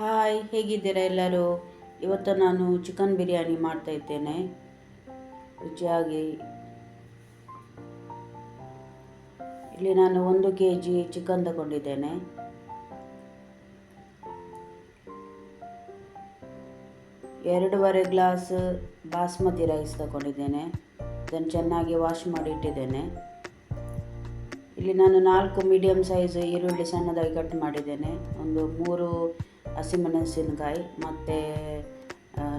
Hi, ಹೇಗಿದ್ದೀರಾ ಎಲ್ಲರೂ? ಇವತ್ತು ನಾನು ಚಿಕನ್ ಬಿರಿಯಾನಿ ಮಾಡ್ತಾ ಇದ್ದೇನೆ. ರುಚಿಯಾಗಿ. ಇಲ್ಲಿ ನಾನು ಒಂದು ಕೆ ಜಿ ಚಿಕನ್ ತಗೊಂಡಿದ್ದೇನೆ. ಎರಡೂವರೆ ಗ್ಲಾಸ್ ಬಾಸ್ಮತಿ ರೈಸ್ ತಗೊಂಡಿದ್ದೇನೆ. ಇದನ್ನು ಚೆನ್ನಾಗಿ ವಾಶ್ ಮಾಡಿ ಇಟ್ಟಿದ್ದೇನೆ. ಇಲ್ಲಿ ನಾನು ನಾಲ್ಕು ಮೀಡಿಯಮ್ ಸೈಜ್ ಈರುಳ್ಳಿ ಸಣ್ಣದಾಗಿ ಕಟ್ ಮಾಡಿದ್ದೇನೆ. ಒಂದು ಮೂರು ಹಸಿಮೆಣಸಿನಕಾಯಿ, ಮತ್ತು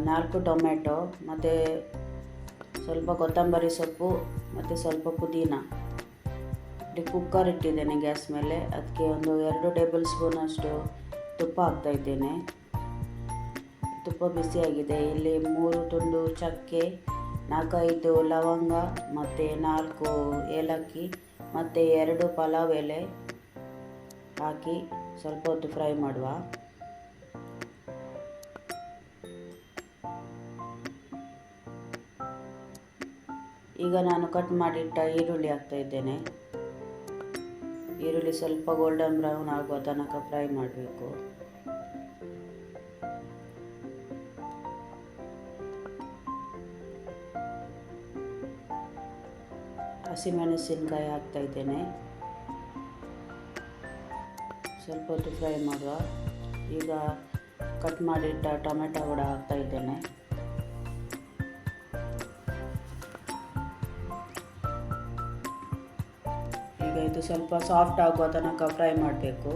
ನಾಲ್ಕು ಟೊಮೆಟೊ ಮತ್ತು ಸ್ವಲ್ಪ ಕೊತ್ತಂಬರಿ ಸೊಪ್ಪು, ಮತ್ತು ಸ್ವಲ್ಪ ಪುದೀನ. ಕುಕ್ಕರ್ ಇಟ್ಟಿದ್ದೇನೆ ಗ್ಯಾಸ್ ಮೇಲೆ. ಅದಕ್ಕೆ ಒಂದು ಎರಡು ಟೇಬಲ್ ಸ್ಪೂನಷ್ಟು ತುಪ್ಪ ಹಾಕ್ತಾಯಿದ್ದೇನೆ ತುಪ್ಪ ಬಿಸಿಯಾಗಿದೆ ಇಲ್ಲಿ ಮೂರು ತುಂಡು ಚಕ್ಕೆ, ನಾಲ್ಕೈದು ಲವಂಗ, ಮತ್ತು ನಾಲ್ಕು ಏಲಕ್ಕಿ, ಮತ್ತು ಎರಡು ಪಲಾವ್ ಎಲೆ ಹಾಕಿ ಸ್ವಲ್ಪ ಹೊತ್ತು ಫ್ರೈ ಮಾಡುವ. ಈಗ ನಾನು ಕಟ್ ಮಾಡಿಟ್ಟ ಈರುಳ್ಳಿ ಹಾಕ್ತಾ ಇದ್ದೇನೆ. ಈರುಳ್ಳಿ ಸ್ವಲ್ಪ ಗೋಲ್ಡನ್ ಬ್ರೌನ್ ಆಗುವ ತನಕ ಫ್ರೈ ಮಾಡಬೇಕು. ಹಸಿಮೆಣಸಿನಕಾಯಿ ಹಾಕ್ತಾ ಇದ್ದೇನೆ. ಸ್ವಲ್ಪ ಹೊತ್ತು ಫ್ರೈ ಮಾಡುವ. ಈಗ ಕಟ್ ಮಾಡಿಟ್ಟ ಟೊಮೆಟೊ ಕೂಡ ಹಾಕ್ತಾ ಇದ್ದೇನೆ. ಇದು ಸ್ವಲ್ಪ ಸಾಫ್ಟ್ ಆಗುವ ತನಕ ಫ್ರೈ ಮಾಡಬೇಕು.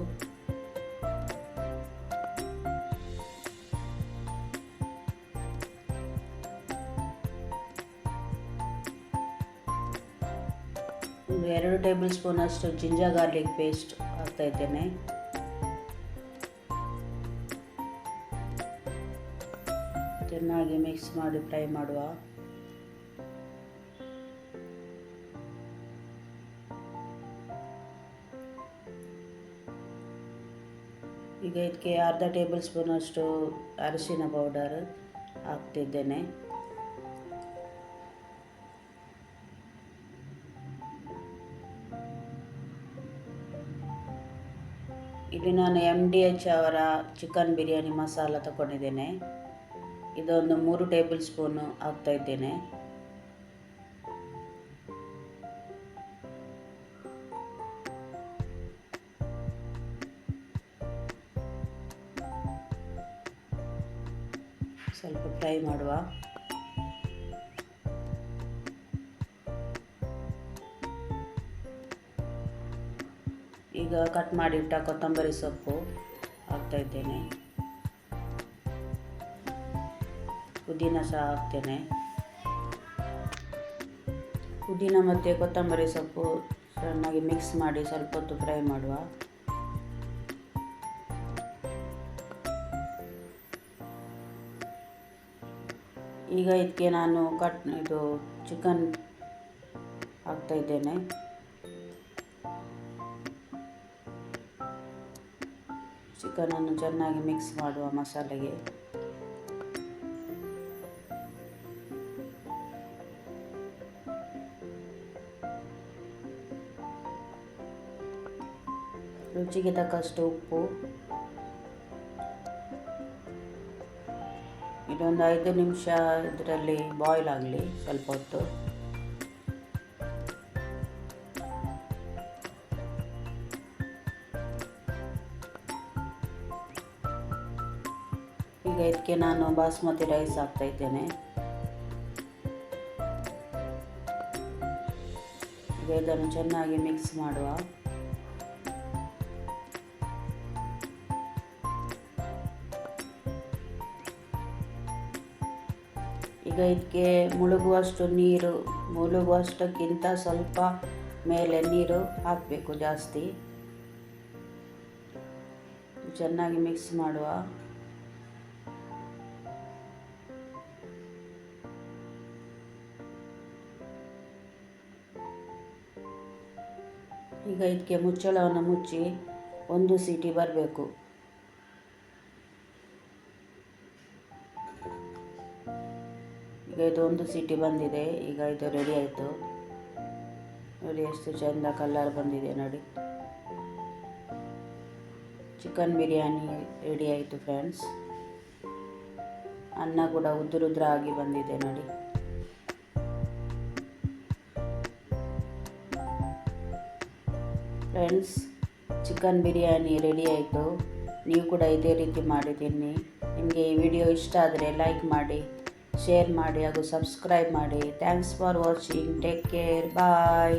ಎರಡು ಟೇಬಲ್ ಸ್ಪೂನ್ ಅಷ್ಟು ಜಿಂಜರ್ ಗಾರ್ಲಿಕ್ ಪೇಸ್ಟ್ ಹಾಕ್ತಾ ಇದ್ದೇನೆ. ಚೆನ್ನಾಗಿ ಮಿಕ್ಸ್ ಮಾಡಿ ಫ್ರೈ ಮಾಡುವ. ಈಗ ಇದಕ್ಕೆ ಅರ್ಧ ಟೇಬಲ್ ಸ್ಪೂನಷ್ಟು ಅರಿಶಿನ ಪೌಡರ್ ಹಾಕ್ತಿದ್ದೇನೆ. ಇಲ್ಲಿ ನಾನು ಎಂ ಡಿ ಎಚ್ ಅವರ ಚಿಕನ್ ಬಿರಿಯಾನಿ ಮಸಾಲ ತಗೊಂಡಿದ್ದೇನೆ ಇದೊಂದು ಮೂರು ಟೇಬಲ್ ಸ್ಪೂನು ಹಾಕ್ತಾ ಸ್ವಲ್ಪ ಫ್ರೈ ಮಾಡುವ. ಈಗ ಕಟ್ ಮಾಡಿಟ್ಟ ಕೊತ್ತಂಬರಿ ಸೊಪ್ಪು ಹಾಕ್ತಾ ಇದ್ದೇನೆ. ಪುದೀನ ಸಹ ಹಾಕ್ತೇನೆ. ಪುದೀನ ಮತ್ತು ಕೊತ್ತಂಬರಿ ಸೊಪ್ಪು ಚೆನ್ನಾಗಿ ಮಿಕ್ಸ್ ಮಾಡಿ ಸ್ವಲ್ಪ ಹೊತ್ತು ಫ್ರೈ ಮಾಡುವ. ಈಗ ಇದಕ್ಕೆ ನಾನು ಕಟ್ ಇದು ಚಿಕನ್ ಹಾಕ್ತಾ ಇದ್ದೇನೆ ಚಿಕನನ್ನು ಚೆನ್ನಾಗಿ ಮಿಕ್ಸ್ ಮಾಡುವ ಮಸಾಲೆಗೆ. ರುಚಿಗೆ ತಕ್ಕಷ್ಟು ಉಪ್ಪು. ಇದೊಂದು ಐದು ನಿಮಿಷ ಇದರಲ್ಲಿ ಬಾಯ್ಲ್ ಆಗಲಿ ಸ್ವಲ್ಪ ಹೊತ್ತು. ಈಗ ಇದಕ್ಕೆ ನಾನು ಬಾಸ್ಮತಿ ರೈಸ್ ಹಾಕ್ತಾ ಇದ್ದೇನೆ. ಈಗ ಇದನ್ನು ಚೆನ್ನಾಗಿ ಮಿಕ್ಸ್ ಮಾಡುವ. ಈಗ ಇದಕ್ಕೆ ಮುಳುಗುವಷ್ಟು ನೀರು, ಮುಳುಗುವಷ್ಟಕ್ಕಿಂತ ಸ್ವಲ್ಪ ಮೇಲೆ ನೀರು ಹಾಕಬೇಕು ಜಾಸ್ತಿ. ಚೆನ್ನಾಗಿ ಮಿಕ್ಸ್ ಮಾಡುವ. ಈಗ ಇದಕ್ಕೆ ಮುಚ್ಚಳವನ್ನು ಮುಚ್ಚಿ ಒಂದು ಸೀಟಿ ಬರಬೇಕು. ಈಗ ಇದೊಂದು ಸಿಟಿ ಬಂದಿದೆ. ಈಗ ಇದು ರೆಡಿ ಆಯಿತು. ನೋಡಿ ಎಷ್ಟು ಚೆಂದ ಕಲರ್ ಬಂದಿದೆ ನೋಡಿ. ಚಿಕನ್ ಬಿರಿಯಾನಿ ರೆಡಿ ಆಯಿತು ಫ್ರೆಂಡ್ಸ್ ಅನ್ನ ಕೂಡ ಉದುರುದ್ರ ಆಗಿ ಬಂದಿದೆ ನೋಡಿ. ಫ್ರೆಂಡ್ಸ್ ಚಿಕನ್ ಬಿರಿಯಾನಿ ರೆಡಿ ಆಯಿತು. ನೀವು ಕೂಡ ಇದೇ ರೀತಿ ಮಾಡಿ ನಿಮಗೆ ಈ ವಿಡಿಯೋ ಇಷ್ಟ ಆದರೆ ಲೈಕ್ ಮಾಡಿ. ಶೇರ್ ಮಾಡಿ ಹಾಗೂ ಸಬ್ಸ್ಕ್ರೈಬ್ ಮಾಡಿ. Thanks for watching take care bye